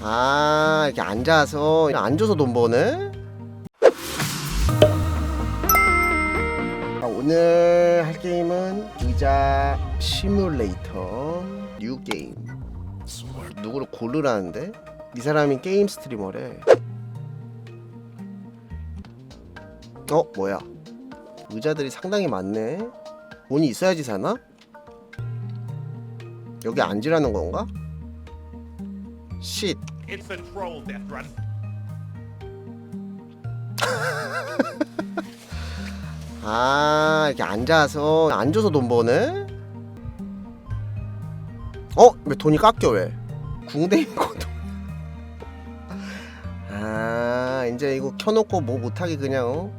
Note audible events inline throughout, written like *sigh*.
아 이렇게 앉아서 앉아서 돈 버네. 자, 오늘 할 게임은 의자 시뮬레이터 뉴 게임. 누구를 고르라는데 이 사람이 게임 스트리머래. 어 뭐야? 의자들이 상당히 많네. 돈이 있어야지 사나? 여기 앉으라는 건가? 쉿. It's a troll death run. *laughs* 아 이렇게 앉아서 앉아서 돈 버네? 어? 왜 돈이 깎여 왜? 궁뎅이 것도 *laughs* 아 이제 이거 켜놓고 뭐 못하게 그냥 어?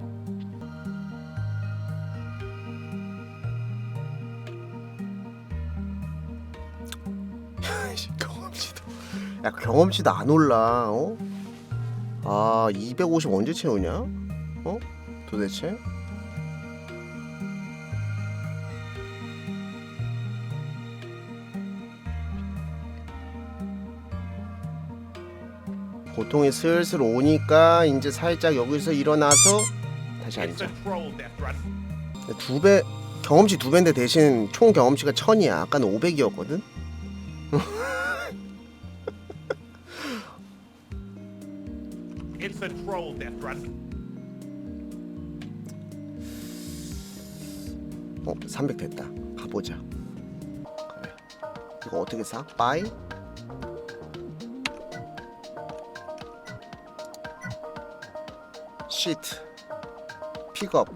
*laughs* 야 경험치도 안 올라 어? 아 250 언제 채우냐? 어? 도대체? 고통이 슬슬 오니까 이제 살짝 여기서 일어나서 다시 앉아. a troll death run. 두배 경험치 두 배인데 대신 총 경험치가 천이야. 아까는 500이었거든. It's a troll death run. 어, 300 됐다. 가보자. 이거 어떻게 사? 바이? 시트. 픽업.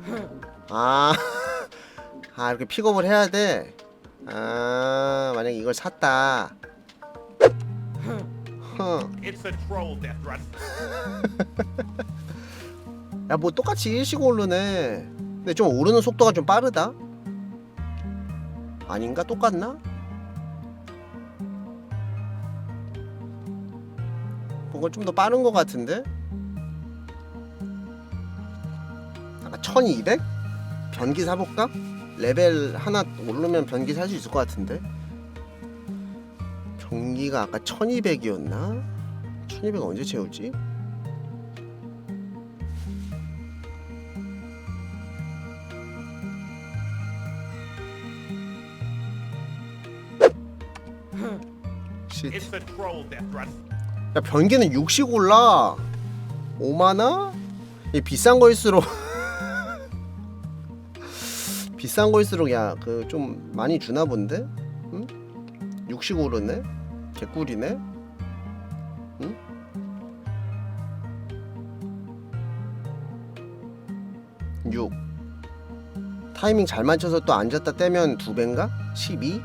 아. *laughs* 아, 이렇게 픽업을 해야 돼. 아, 만약 이걸 샀다. 흥. It's a troll death run. *laughs* 야, 뭐 똑같이 일씩 오르네. 근데 좀 오르는 속도가 좀 빠르다. 아닌가? 똑같나? 뭔가 좀 더 빠른 것 같은데? 아까 1200? 변기 사볼까? 레벨 하나 오르면 변기 살 수 있을 것 같은데? 변기가 아까 1200이었나? 1200 언제 채우지? 야 변기는 60 올라 5만원? 이 비싼 거일수록 *laughs* 비싼 거일수록 야 그 좀 많이 주나 본데? 응? 60 오르네? 개꿀이네? 응? 육 타이밍 잘 맞춰서 또 앉았다 떼면 두 배인가? 12?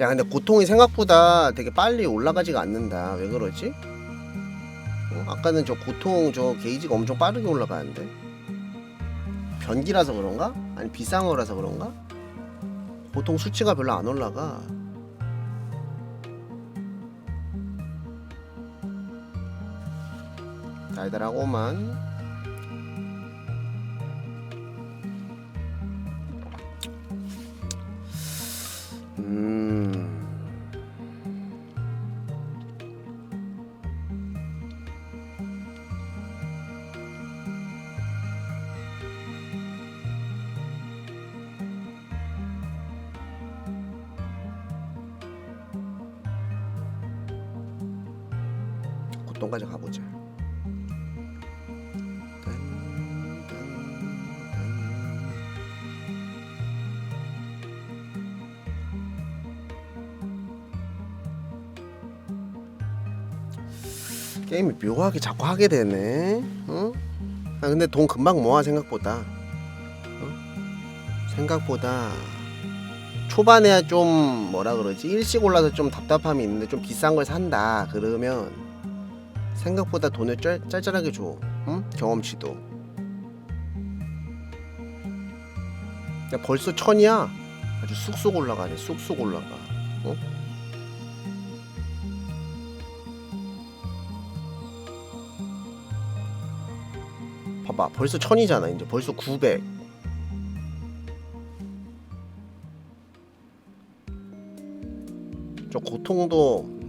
야 근데 고통이 생각보다 되게 빨리 올라가지가 않는다 왜 그러지? 어? 아까는 저 고통 저 게이지가 엄청 빠르게 올라가는데 변기라서 그런가? 아니 비싼 거라서 그런가? 고통 수치가 별로 안 올라가 달달하고만 고통까지 가보자. 게임이 묘하게 자꾸 하게 되네. 어? 아 근데 돈 금방 모아 생각보다. 어? 생각보다 초반에 좀 뭐라 그러지 일찍 올라서 좀 답답함이 있는데 좀 비싼 걸 산다 그러면 생각보다 돈을 쩔, 짤짤하게 줘. 응? 경험치도. 야 벌써 천이야. 아주 쑥쑥 올라가네. 쑥쑥 올라가. 어? 봐봐 벌써 천이잖아 이제 벌써 900 저 고통도 음?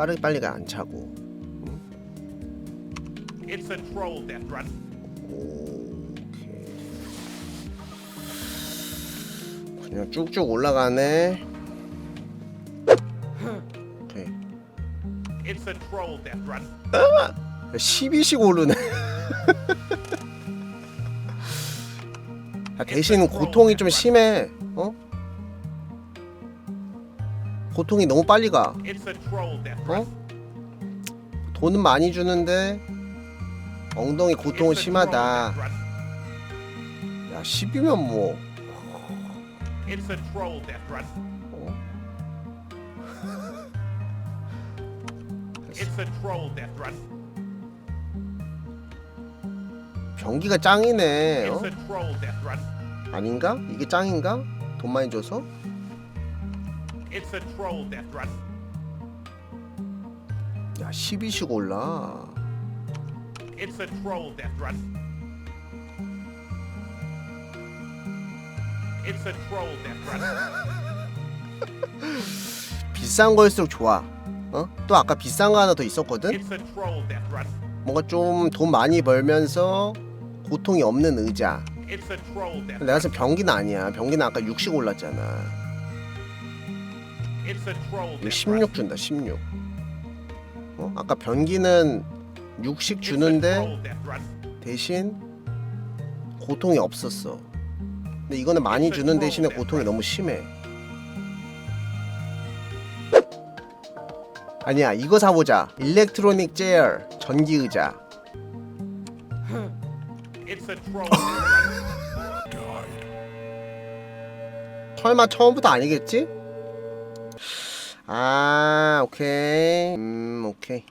빠르게 빨리가 안 차고. It's a troll, Death Run. 오케이. 그냥 쭉쭉 올라가네. 오케이. It's a troll, Death Run. 12씩 오르네. *laughs* 아, 대신 고통이 좀 심해. 어? 고통이 너무 빨리 가 어? 돈은 많이 주는데 엉덩이 고통은 심하다. 야 10이면 뭐. 어? 변기가 짱이네 어? 아닌가? 이게 짱인가? 돈 많이 줘서? It's a troll, Death Run. 야 12씩 올라 It's a troll, Death Run. It's a troll, Death Run. 비싼 거일수록 좋아 어? 또 아까 비싼 거 하나 더 있었거든? It's a troll, Death Run. 뭔가 좀 돈 많이 벌면서 고통이 없는 의자 It's a troll, Death 내가 때 변기는 아니야 변기는 아까 60 올랐잖아 이거 Death Run. 16 준다 16 어? 아까 변기는 60 It's a 주는데. 대신 고통이 없었어 근데 이거는 많이 주는 대신에 고통이 너무 심해 아니야 이거 사보자 일렉트로닉 제어 전기 의자. *laughs* 설마 처음부터 아니겠지? 아 오케이. 음 오케이